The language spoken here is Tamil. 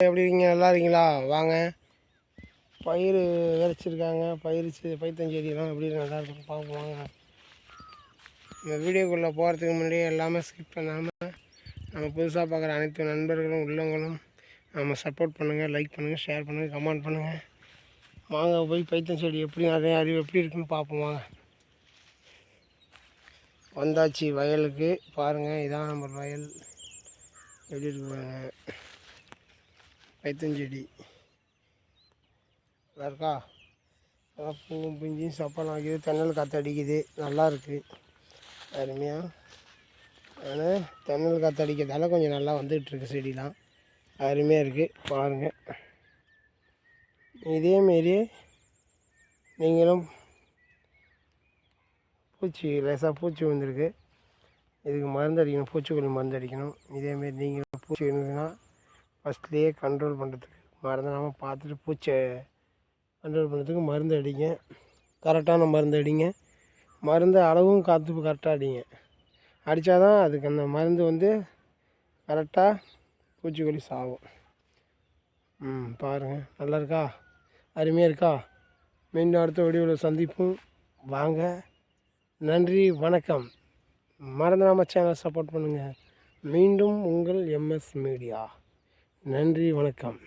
எப்படி இருக்கீங்க? நல்லா இருக்கீங்களா? வாங்க. பயிர் விதைச்சிருக்காங்க. பயிர் பைத்தஞ்செடியெல்லாம் எப்படி நல்லா இருக்கும் பார்ப்போம். வாங்க. இந்த வீடியோக்குள்ளே போகிறதுக்கு முன்னாடி எல்லாமே ஸ்கிப் பண்ணாமல் நம்ம புதுசாக பார்க்குற அனைத்து நண்பர்களும் உள்ளவங்களும் நம்ம சப்போர்ட் பண்ணுங்கள் லைக் பண்ணுங்கள் ஷேர் பண்ணுங்கள் கமெண்ட் பண்ணுங்கள் வாங்க போய் பைத்தன் செடி எப்படி நிறைய அறிவு எப்படி இருக்குன்னு பார்ப்போம். வாங்க. வந்தாச்சு வயலுக்கு. பாருங்கள் இதான் நம்ம வயல். எப்படி இருக்கு பாருங்க பைத்தஞ்செடி. நல்லா இருக்கா? அதான் பூவும் பிஞ்சும் சப்பலம் ஆகிது. தென்னல் காற்று அடிக்குது. நல்லா இருக்குது அருமையாக ஆனால் தென்னல் காற்று அடிக்கிறதால கொஞ்சம் நல்லா வந்துகிட்ருக்கு செடிலாம். அருமையாக இருக்குது பாருங்கள் இதேமாரி நீங்களும் பூச்சி லேசாக பூச்சி வந்திருக்கு. இதுக்கு மருந்து அடிக்கணும். பூச்சிக்கொல்லி மருந்து அடிக்கணும். இதேமாரி நீங்களும் பூச்சி இருந்ததுன்னா ஃபஸ்ட்லேயே கண்ட்ரோல் பண்ணுறதுக்கு மறந்துடாமல் பார்த்துட்டு பூச்சை கண்ட்ரோல் பண்ணுறதுக்கு மருந்து அடிங்க. கரெக்டான மருந்து அடிங்க. மருந்து அளவும் காற்று கரெக்டாக அடிங்க. அடித்தா தான் அதுக்கு அந்த மருந்து வந்து கரெக்டாக பூச்சிக்கொல்லி சாகும் ம் பாருங்கள் நல்லா இருக்கா அருமையாக இருக்கா? மீண்டும் அடுத்த வீடியோவில் சந்திப்போம். வாங்க. நன்றி வணக்கம். மறந்துடாமல் சேனல் சப்போர்ட் பண்ணுங்கள் மீண்டும் உங்கள் எம்எஸ் மீடியா நன்றி வணக்கம்.